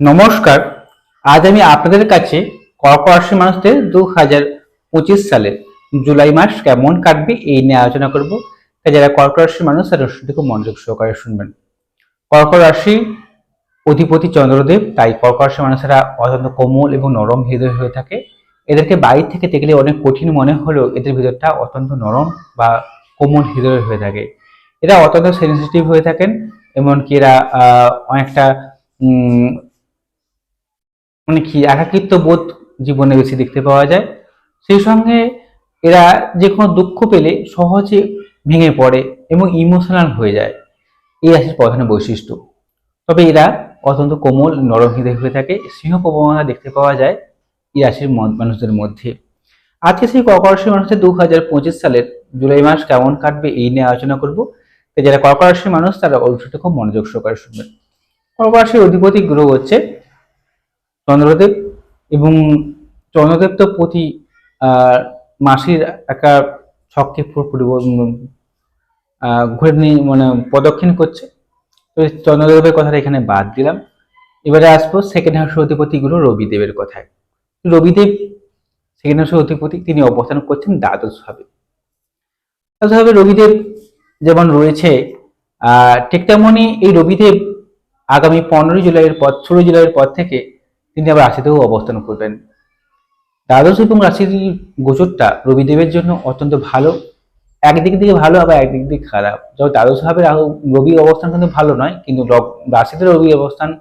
নমস্কার। আজ আমি আপনাদের কাছে কর্কট রাশির মানুষদের দু হাজার পঁচিশ সালের জুলাই মাস কেমন কাটবে এই নিয়ে আলোচনা করব। তাই যারা কর্কট রাশির মানুষ, তারা খুব মনোযোগ সহকারে শুনবেন। কর্কট রাশি অধিপতি চন্দ্রদেব, তাই কর্কট রাশির মানুষেরা অত্যন্ত কোমল এবং নরম হৃদয় হয়ে থাকে। এদেরকে বাইরে থেকে দেখলে অনেক কঠিন মনে হলেও এদের ভিতরটা অত্যন্ত নরম বা কোমল হৃদয় হয়ে থাকে। এরা অত্যন্ত সেন্সিটিভ হয়ে থাকেন, এমনকি এরা অনেকটা মানে কি একাকিত্ব বোধ জীবনে বেশি দেখতে পাওয়া যায়। সেই সঙ্গে এরা যে কোনো দুঃখ পেলে সহজে ভেঙে পড়ে এবং ইমোশনাল হয়ে যায়। এই রাশির প্রধান বৈশিষ্ট্য। তবে এরা অত্যন্ত কোমল, নরম হৃদয় হয়ে থাকে সিংহ প্রবণতা দেখতে পাওয়া যায় এই রাশির মানুষদের মধ্যে। আজকে সেই কর্কট রাশির মানুষদের দু হাজার পঁচিশ সালের জুলাই মাস কেমন কাটবে এই নিয়ে আলোচনা করব। যারা কর্কট রাশির মানুষ, তারা অবশ্যই খুব মনোযোগ সহকারে শুনবেন। কর্কট রাশির অধিপতি গ্রহ হচ্ছে চন্দ্রদেব এবং চন্দ্রদেব তো প্রতি মাসির একটা ছককে ঘুরে নিয়ে মানে প্রদক্ষিণ করছে। তো চন্দ্রদেবের কথাটা এখানে বাদ দিলাম। এবারে আসব সেকেন্ড হাউসের অধিপতি গ্রহ রবিদেবের কথায়। রবিদেব সেকেন্ড হাউসের অধিপতি, তিনি অবস্থান করছেন দ্বাদশ ভাবে। দ্বাদশ ভাবে রবিদেব যেমন রয়েছে আহ ঠিক তেমনই এই রবিদেব আগামী পনেরোই জুলাইয়ের পর, ষোলোই জুলাইয়ের পর থেকে তিনি আবার রাশিতেও অবস্থান করবেন। দ্বাদশ এবং রাশির গোচরটা রবিদেবের জন্য অত্যন্ত ভালো। একদিক থেকে ভালো, আবার একদিক থেকে খারাপ। যেমন দ্বাদশ ভাবে রাহু- রবি অবস্থান কিন্তু ভালো নয়, কিন্তু রাশিতে রবি অবস্থান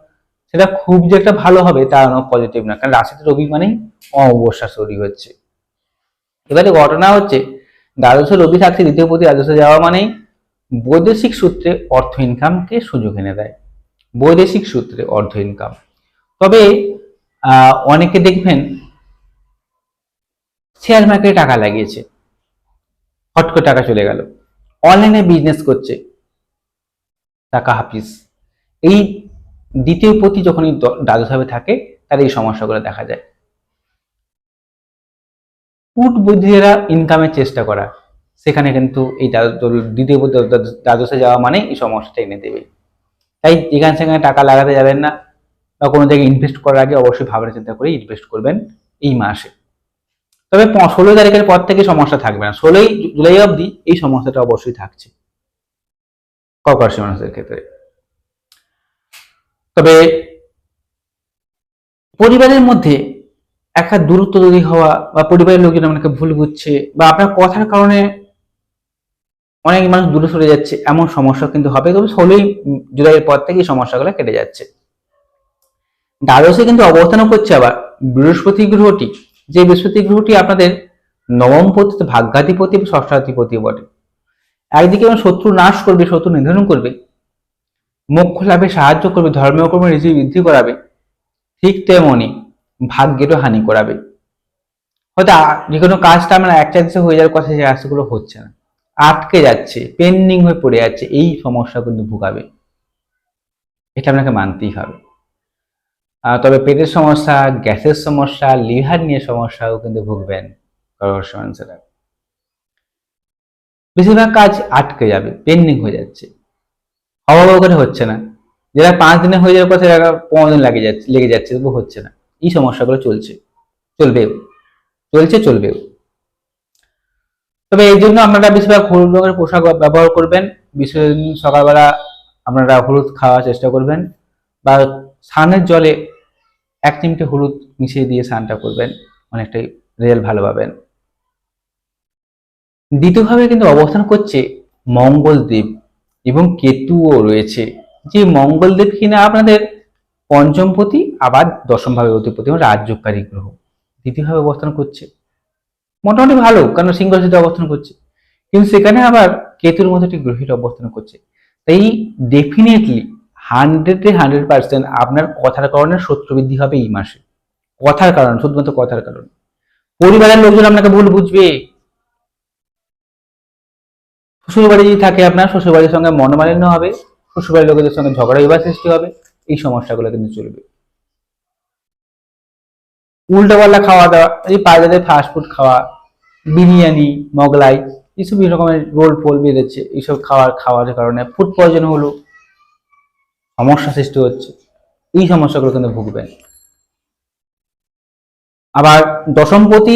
সেটা খুব যে একটা ভালো হবে তা পজিটিভ না। কারণ রাশিতে রবি মানেই অমাবস্যা তৈরি হচ্ছে। এবারে ঘটনা হচ্ছে, দ্বাদশে রবি থাকছে, দ্বিতীয় প্রতি দ্বাদশে যাওয়া মানেই বৈদেশিক সূত্রে অর্থ ইনকামকে সুযোগ এনে দেয়। বৈদেশিক সূত্রে অর্থ ইনকাম তবে অনেকে দেখবেন শেয়ার মার্কেটে টাকা লাগিয়েছে। হট করে টাকা চলে গেল। অনলাইনে বিজনেস করছে। টাকা হাফিস এই দ্বিতীয় প্রতি যখন এই দ- দ্বাদশ ভাবে থাকে, তার এই সমস্যাগুলো দেখা যায়। উট বুদ্ধিরা ইনকামের চেষ্টা করা। সেখানে কিন্তু এই দ্বিতীয় দ্বাদশ- যাওয়া মানে এই সমস্যাটা এনে দেবে। তাই যেখানে সেখানে টাকা লাগাতে যাবেন না। বা কোনো জায়গায় ইনভেস্ট করার আগে অবশ্যই ভাবনা চিন্তা করে ইনভেস্ট করবেন এই মাসে। তবে ষোলো তারিখের পর থেকে সমস্যা থাকবে না। ষোলোই জুলাই অবধি এই সমস্যাটা অবশ্যই থাকছে। কর্কট মানুষের ক্ষেত্রে। তবে পরিবারের মধ্যে একটা দূরত্ব তৈরি হওয়া বা পরিবারের লোকজন আপনাকে ভুল বুঝছে বা আপনার কথার কারণে অনেক মানুষ দূরে সরে যাচ্ছে, এমন সমস্যা কিন্তু হবে। তবে ষোলোই জুলাইয়ের পর থেকে এই সমস্যাগুলো কেটে যাচ্ছে। দ্বাদশে কিন্তু অবস্থানও করছে আবার। বৃহস্পতি গ্রহটি, যে বৃহস্পতি গ্রহটি আপনাদের নবম পতিতে, ভাগ্যাধিপতি এবং ষষ্ঠাধিপতি বটে। একদিকে যেমন শত্রু নাশ করবে, শত্রু নিধন করবে, মোক্ষ লাভে সাহায্য করবে, ধর্মীয় কর্মে রিজি বৃদ্ধি করাবে, ঠিক তেমনই ভাগ্যেরও হানি করাবে। হয়তো যে কোনো কাজটা আমরা এক চান্সে হয়ে যাওয়ার কথা সেই কাজগুলো হচ্ছে না। আটকে যাচ্ছে পেন্ডিং হয়ে পড়ে যাচ্ছে, এই সমস্যা কিন্তু ভুগাবে। এটা আপনাকে মানতেই হবে। তবে পেটের সমস্যা, গ্যাসের সমস্যা, লিভার নিয়ে সমস্যাও কিন্তু ভুগবেন মানুষেরা। বেশিরভাগ কাজ আটকে যাবে পেন্ডিং হয়ে যাচ্ছে। অভাব করে হচ্ছে না। যেটা পাঁচ দিনে হয়ে যাওয়ার কথা, সেটা পনেরো দিন লাগে যাচ্ছে, লেগে যাচ্ছে, তবু হচ্ছে না। এই সমস্যাগুলো চলছে, চলবেও চলছে, চলবেও। তবে এই জন্য আপনারা বেশিরভাগ হলুদ রঙের পোশাক ব্যবহার করবেন। বিশেষ সকালবেলা আপনারা হলুদ খাওয়ার চেষ্টা করবেন বা স্নানের জলে এক চিমটে হলুদ মিশিয়ে দিয়ে স্নানটা করবেন, অনেকটাই রেজাল্ট ভালো পাবেন। দ্বিতীয়ভাবে কিন্তু অবস্থান করছে মঙ্গলদেব এবং কেতুও রয়েছে। যে মঙ্গলদেব কিনা আপনাদের পঞ্চমপতি, আবার দশমভাবে অধিপতি এবং রাজ্যকারী গ্রহ। দ্বিতীয়ভাবে অবস্থান করছে। মোটামুটি ভালো, কারণ সিংহ রাশিতে অবস্থান করছে। কিন্তু সেখানে আবার কেতুর মতো একটি গ্রহের অবস্থান করছে। তাই ডেফিনেটলি হান্ড্রেডে হান্ড্রেড পার্সেন্ট আপনার কথার কারণে শত্রু বৃদ্ধি হবে এই মাসে। কথার কারণ, শুধুমাত্র কথার কারণ। পরিবারের লোকজন আপনাকে ভুল বুঝবে। শ্বশুরবাড়ি যদি থাকে আপনার, শ্বশুরবাড়ির সঙ্গে মনোমালিন্য হবে, শ্বশুরবাড়ির লোকেদের সঙ্গে ঝগড়া বিবাদ সৃষ্টি হবে, এই সমস্যাগুলো কিন্তু চলবে। উল্টো পাল্টা খাওয়া দাওয়া, এই বাজারে ফাস্ট ফুড খাওয়া, বিরিয়ানি, মোগলাই এইসব এই রকমের রোল ফোল বেড়েছে এইসব খাওয়ার খাওয়ার কারণে ফুড পয়জন হলো। সমস্যা সৃষ্টি হচ্ছে, এই সমস্যাগুলো কিন্তু ভুগবেন। আবার দশমপতি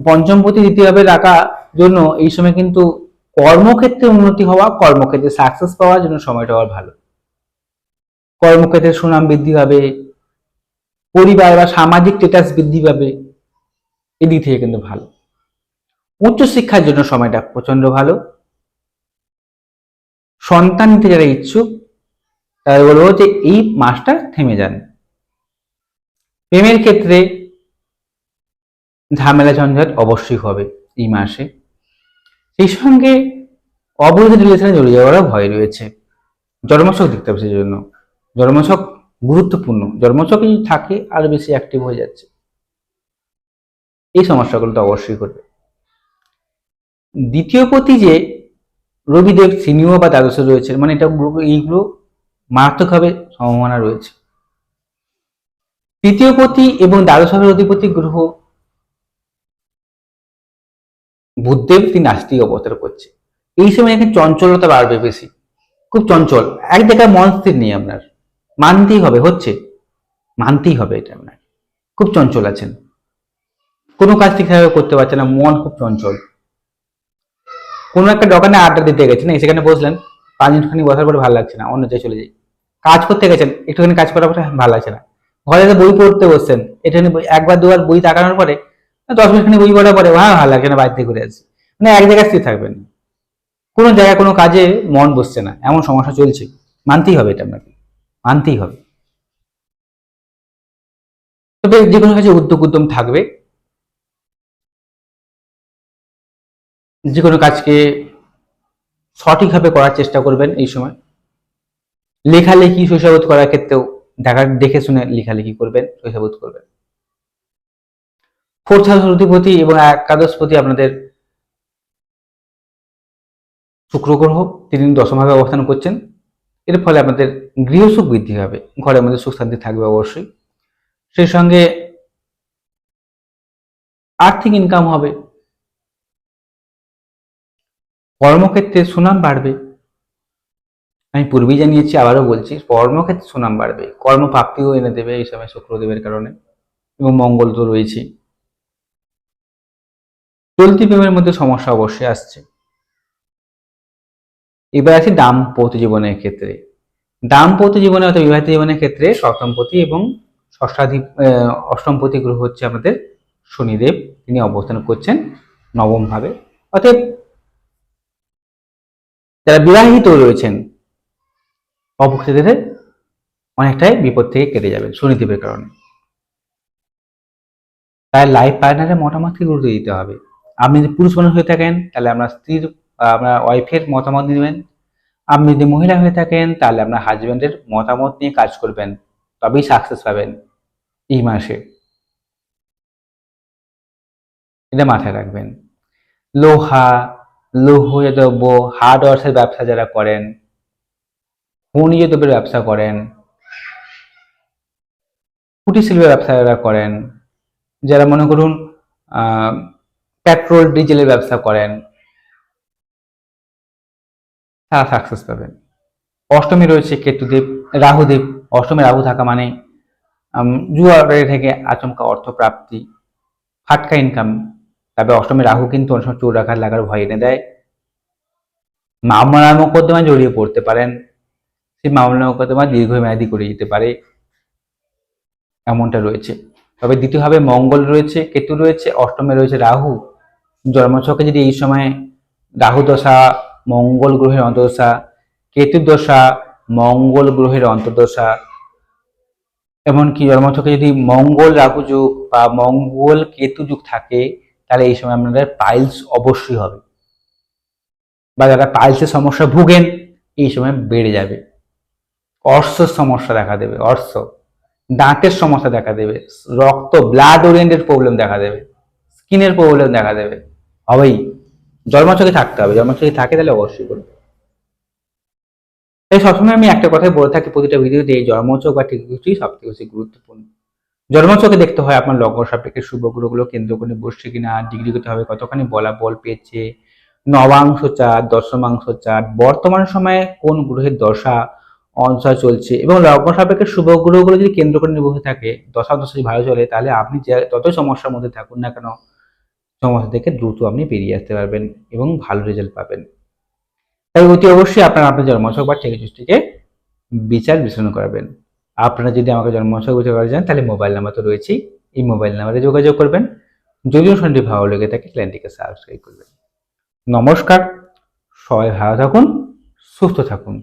পঞ্চমপতি দ্বিতীয়ভাবে রাখা জন্য এই সময় কিন্তু কর্মক্ষেত্রে উন্নতি হওয়া, কর্মক্ষেত্রে সাকসেস পাওয়ার জন্য সময়টা আবার ভালো। কর্মক্ষেত্রে সুনাম বৃদ্ধি পাবে, পরিবার বা সামাজিক স্টেটাস বৃদ্ধি পাবে, এদিক থেকে কিন্তু ভালো। উচ্চশিক্ষার জন্য সময়টা প্রচণ্ড ভালো। সন্তান নিতে যারা ইচ্ছুক তাই বলব যে এই মাসটা থেমে যান। প্রেমের ক্ষেত্রে ঝামেলা ঝঞ্ঝাট অবশ্যই হবে এই মাসে। সেই সঙ্গে অবৈধ রিলেশনে জড়িয়ে যাওয়ারও ভয় রয়েছে। জন্মছক দেখতে হবে সেই জন্য জন্মছক গুরুত্বপূর্ণ। জন্মছক যদি থাকে, আরও বেশি অ্যাক্টিভ হয়ে যাচ্ছে। এই সমস্যাগুলো তো অবশ্যই করবে। দ্বিতীয় পতি যে রবিদেব সিনিয় বা দ্বাদশে রয়েছে মানে এটা এইগুলো মারাত্মকভাবে সম্ভাবনা রয়েছে। তৃতীয় পতি এবং দ্বাদশের অধিপতি গ্রহ বুধদেব তিনি নাস্তিক অবতার করছে। এই সময় এখানে চঞ্চলতা বাড়বে বেশি। খুব চঞ্চল। এক জায়গায় মন স্থির নেই আপনার। মানতেই হবে, হচ্ছে। মানতেই হবে এটা আপনার। খুব চঞ্চল আছেন। কোনো কাজ ঠিকভাবে করতে পারছেন না, মন খুব চঞ্চল। কোনো একটা দোকানে আড্ডা দিতে গেছেন এই সেখানে বসলেন। পাঁচ মিনিটখানি বসার পরে ভালো লাগছে না অন্য জায়গায় চলে যাই। কাজ করতে গেছেন, একটুখানি কাজ করার পরে ভালো লাগছে না। ঘরে বই পড়তে বসছেন বই- একবার দুবার বই তাকানোর পরে দশ মিনিটখানি বই পড়ার পরে হ্যাঁ ভালো লাগছে না থেকে ঘুরে আসি মানে এক জায়গায় স্থির থাকবেন। কোনো জায়গায় কোনো কাজে মন বসছে না, এমন সমস্যা চলছে। মানতেই হবে এটা আপনাকে, মানতেই হবে। তবে যে কোনো কাজে উদ্যোগ উদ্যম থাকবে। যে কোনো কাজকে সঠিকভাবে করার চেষ্টা করবেন এই সময়। লেখালেখি শৈশবোধ করার ক্ষেত্রেও দেখা দেখে শুনে লেখালেখি করবেন, শৈশবোধ করবেন। ফোর্থ হাউস অধিপতি এবং একাদশপতি আপনাদের শুক্র গ্রহ, তিনি দশমভাবে অবস্থান করছেন। এর ফলে আপনাদের গৃহসুখ বৃদ্ধি হবে ঘরের মধ্যে সুখ শান্তি থাকবে অবশ্যই। সেই সঙ্গে আর্থিক ইনকাম হবে। কর্মক্ষেত্রে সুনাম বাড়বে। আমি পূর্বেই জানিয়েছি, আবারও বলছি, কর্মক্ষেত্রে সুনাম বাড়বে। কর্মপ্রাপ্তিও এনে দেবে এই সময় শুক্রদেবের কারণে, এবং মঙ্গল তো রয়েছে চলতি প্রেমের মধ্যে সমস্যা অবশ্যই আসছে। এবার আসি দাম্পত্য জীবনের ক্ষেত্রে। দাম্পত্য জীবনে অর্থাৎ বিবাহিত জীবনের ক্ষেত্রে সপ্তমপতি এবং ষষ্ঠাধিপ অষ্টমপতি গ্রহ হচ্ছে আমাদের শনিদেব। তিনি অবস্থান করছেন নবম ভাবে অতএব, যারা বিবাহিত রয়েছেন অপক্ষেত্রে অনেকটাই বিপদ থেকে কেটে যাবেন শনিদেবের কারণে। তাই লাইফ পার্টনারের মতামতকে গুরুত্ব দিতে হবে। আপনি যদি পুরুষ মানুষ হয়ে থাকেন, তাহলে আপনার স্ত্রীর, আপনার ওয়াইফের মতামত নেবেন। আপনি যদি মহিলা হয়ে থাকেন, তাহলে আপনার হাজবেন্ডের মতামত নিয়ে কাজ করবেন। তবেই সাকসেস পাবেন এই মাসে। এটা মাথায় রাখবেন। লোহা, লৌহ দ্রব্য হার্ডওয়ার্সের ব্যবসা যারা করেন খনিজ দ্রব্যের ব্যবসা করেন? কুটির শিল্পের ব্যবসা যারা করেন, যারা মনে করুন পেট্রোল ডিজেলের ব্যবসা করেন, তারা সাকসেস পাবেন। অষ্টমী রয়েছে কেতুদেব, রাহুদেব। অষ্টমী রাহু থাকা মানে জুয়ারে থেকে আচমকা অর্থ প্রাপ্তি ফাটকা ইনকাম তবে অষ্টমী রাহু কিন্তু অনেক সময় চোর রাখার লাগার ভয় এনে দেয়। মামলা মোকদ্দমায় জড়িয়ে পড়তে পারেন। সেই মামলা মোকদ্দমা দীর্ঘমেয়াদী করে যেতে পারে এমনটা রয়েছে। তবে দ্বিতীয়ভাবে মঙ্গল রয়েছে, কেতু রয়েছে, অষ্টমে রয়েছে রাহু। জন্মছকে যদি এই সময় রাহু দশা, মঙ্গল গ্রহের অন্তর্দশা কেতু দশা, মঙ্গল গ্রহের অন্তর্দশা, এমনকি জন্মছকে যদি মঙ্গল রাহু যুগ বা মঙ্গল কেতু যুগ থাকে, তাহলে এই সময় আপনাদের পাইলস অবশ্যই হবে। বা যারা পাইলসের সমস্যা ভুগেন, এই সময় বেড়ে যাবে। অর্থের সমস্যা দেখা দেবে, অর্থ। দাঁতের সমস্যা দেখা দেবে, রক্ত ব্লাড ওরিয়েন্টেড প্রবলেম দেখা দেবে, স্কিনের প্রবলেম দেখা দেবে। হবেই। জন্মছকে থাকতে হবে জন্মছকে থাকে তাহলে অবশ্যই করবে। তাই সবসময় আমি একটা কথাই বলে থাকি প্রতিটা ভিডিওতে, এই জন্মছক বা ঠিক কিছুই সব থেকে বেশি গুরুত্বপূর্ণ। জন্মছকে দেখতে হয় আপনার লগ্ন সাপেক্ষে শুভ গ্রহগুলো কেন্দ্র করে বসছে কিনা হবে, কতখানি বলা বল পেয়েছে, নবাংশ চার দশমাংশ চার বর্তমান সময়ে কোন গ্রহের দশা অনসর চলছে। এবং লগ্ন সাপেক্ষে শুভ গ্রহগুলো যদি কেন্দ্র করে নির্ভর থাকে দশা যদি ভালো চলে, তাহলে আপনি যে যতই সমস্যার মধ্যে থাকুন না কেন, সমস্যা থেকে দ্রুত আপনি বেরিয়ে আসতে পারবেন এবং ভালো রেজাল্ট পাবেন। তাই অতি অবশ্যই আপনারা আপনার জন্মছক বা টেলিচুষ্টিকে বিচার বিশ্লেষণ করাবেন। আপনারা যদি আমাকে জন্মছক বিচার করা যান তাহলে মোবাইল নাম্বার তো রয়েছেই। এই মোবাইল নাম্বারে যোগাযোগ করবেন। যদি অনুষ্ঠানটি ভালো লেগে থাকে, চ্যানেলটিকে সাবস্ক্রাইব করবেন। নমস্কার, সবাই ভালো থাকুন, সুস্থ থাকুন।